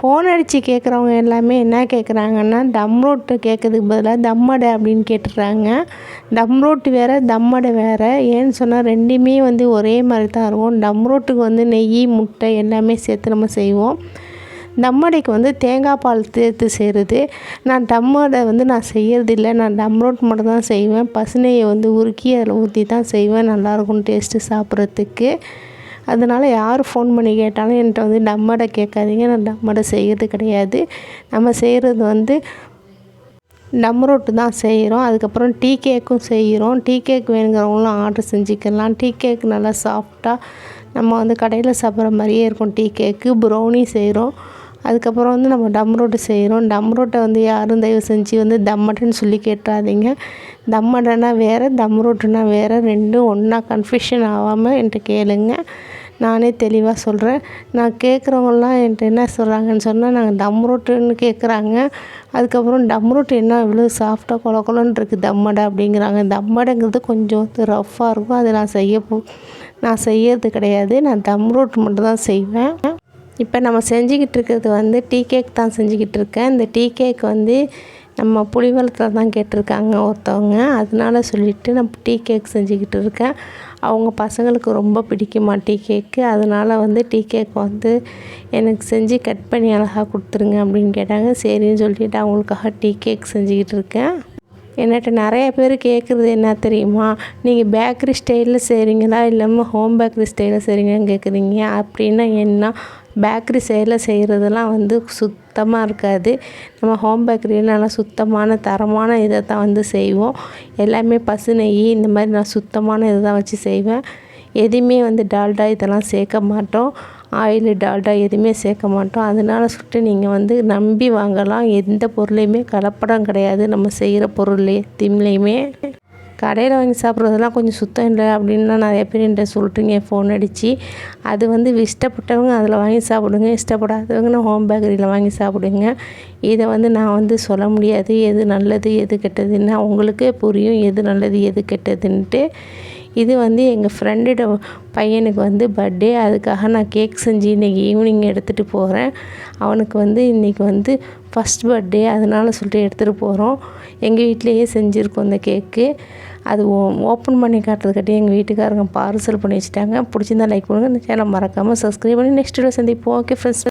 Phone அடித்து கேட்குறவங்க எல்லாமே என்ன கேட்குறாங்கன்னா தம் ரோட்டு கேட்குறதுக்கு பதிலாக தம்மடை அப்படின்னு கேட்டுடுறாங்க தம் ரோட்டு வேறு தம்மடை வேறு. ஏன்னு சொன்னால் ரெண்டுமே வந்து ஒரே மாதிரி தான் இருக்கும். தம் ரோட்டுக்கு வந்து நெய் முட்டை எல்லாமே சேர்த்து நம்ம செய்வோம். தம்மடைக்கு வந்து தேங்காய் பால் சேர்த்து செய்கிறது நான் டம்மடை வந்து நான் செய்கிறதில்ல நான் தம் ரோட் மட்டும் தான் செய்வேன். பசுநெய்யை வந்து உருக்கி அதில் ஊற்றி தான் செய்வேன் நல்லாயிருக்கும் டேஸ்ட்டு சாப்பிட்றதுக்கு. அதனால் யார் ஃபோன் பண்ணி கேட்டாலும் என்கிட்ட வந்து டம்மடை கேட்காதீங்க. நான் டம்மடை செய்கிறது கிடையாது. நம்ம செய்கிறது வந்து டம் ரோட்டு தான் செய்கிறோம் அதுக்கப்புறம் டீ கேக்கும் செய்கிறோம் டீ கேக் வேணுங்கிறவங்களும் ஆர்டர் செஞ்சுக்கலாம். டீ கேக் நல்லா சாஃப்டாக நம்ம வந்து கடையில் சாப்பிட்ற மாதிரியே இருக்கும். டீ கேக்கு ப்ரௌனி செய்கிறோம் அதுக்கப்புறம் வந்து நம்ம டம் ரோட்டு செய்கிறோம் டம் ரோட்டை வந்து யாரும் தயவு செஞ்சு வந்து தம்மட்டைன்னு சொல்லி கேட்டுறாதீங்க. தம்மடைனா வேறு தம் ரோட்டுனா வேறு. ரெண்டும் ஒன்றா கன்ஃபியூஷன் ஆகாமல் என்கிட்ட கேளுங்க. நானே தெளிவாக சொல்கிறேன் நான் கேட்குறவங்களாம் என்கிட்ட என்ன சொல்கிறாங்கன்னு சொன்னால் நாங்கள் தம் ரோட்டுன்னு கேட்குறாங்க அதுக்கப்புறம் தம் ரோட்டு என்ன இவ்வளோ சாஃப்டாக கொல கொலன்னு இருக்குது தம்மடை அப்படிங்கிறாங்க. தம்மடைங்கிறது கொஞ்சம் ரஃப்பாக இருக்கும். அதை நான் செய்ய போ நான் செய்யறது கிடையாது. நான் தம் ரோட்டு மட்டும் தான் செய்வேன். இப்போ நம்ம செஞ்சுக்கிட்டு இருக்கிறது வந்து டீ கேக் தான் செஞ்சுக்கிட்டு இருக்கேன். இந்த டீ கேக் வந்து நம்ம புளிவளத்தில் தான் கேட்டிருக்காங்க ஒருத்தவங்க. அதனால சொல்லிவிட்டு நான் டீ கேக் செஞ்சுக்கிட்டு இருக்கேன். அவங்க பசங்களுக்கு ரொம்ப பிடிக்குமா டீ கேக்கு அதனால் வந்து டீ கேக் வந்து எனக்கு செஞ்சு கட் பண்ணி அழகாக கொடுத்துருங்க அப்படின்னு கேட்டாங்க. சரின்னு சொல்லிவிட்டு அவங்களுக்காக டீ கேக் செஞ்சுக்கிட்டு இருக்கேன். என்கிட்ட நிறைய பேர் கேட்குறது என்ன தெரியுமா? நீங்கள் பேக்கரி ஸ்டைலில் செய்கிறீங்களா இல்லாமல் ஹோம் பேக்கரி ஸ்டைலில் செய்கிறீங்களான்னு கேட்குறீங்க அப்படின்னா என்ன? பேக்கரி சைடில் செய்கிறதெல்லாம் வந்து சுத்தமாக இருக்காது. நம்ம ஹோம் பேக்கரியில் நல்லா சுத்தமான தரமான இதை தான் வந்து செய்வோம். எல்லாமே பசு நெய் இந்த மாதிரி நான் சுத்தமான இதை தான் வச்சு செய்வேன். எதுவுமே வந்து டால்டா இதெல்லாம் சேர்க்க மாட்டோம். ஆயிலு டால்டா எதுவுமே சேர்க்க மாட்டோம். அதனால சுட்டு நீங்கள் வந்து நம்பி வாங்கலாம். எந்த பொருளையுமே கலப்படம் கிடையாது. நம்ம செய்கிற பொருள் எதுலேயுமே கடையில் வாங்கி சாப்பிட்றதெல்லாம் கொஞ்சம் சுத்தம் இல்லை அப்படின்னா நிறைய பேர் என்கிட்ட சொல்லிட்டுங்க ஃபோன் அடித்து அது வந்து இஷ்டப்பட்டவங்க அதில் வாங்கி சாப்பிடுங்க இஷ்டப்படாதவங்க ஹோம் பேக்கரியில் வாங்கி சாப்பிடுங்க. இதை வந்து நான் வந்து சொல்ல முடியாது எது நல்லது எது கெட்டதுன்னு. அவங்களுக்கே புரியும் எது நல்லது எது கெட்டதுன்ட்டு. இது வந்து எங்கள் ஃப்ரெண்டோட பையனுக்கு வந்து பர்த்டே அதுக்காக நான் கேக் செஞ்சு இன்றைக்கி ஈவினிங் எடுத்துகிட்டு போகிறேன் அவனுக்கு வந்து இன்றைக்கி வந்து ஃபஸ்ட் பர்த்டே அதனால் சொல்லிட்டு எடுத்துகிட்டு போகிறோம் எங்கள் வீட்டிலையே செஞ்சுருக்கோம் இந்த கேக்கு அது ஓ ஓப்பன் பண்ணி காட்டுறதுக்காட்டி எங்கள் வீட்டுக்காரங்க பார்சல் பண்ணி வச்சுட்டாங்க. பிடிச்சிருந்தா லைக் பண்ணுங்கள் இந்த சேனல் மறக்காமல் சப்ஸ்கிரைப் பண்ணி நெக்ஸ்ட் வீடியோ சந்திப்போம். Okay friends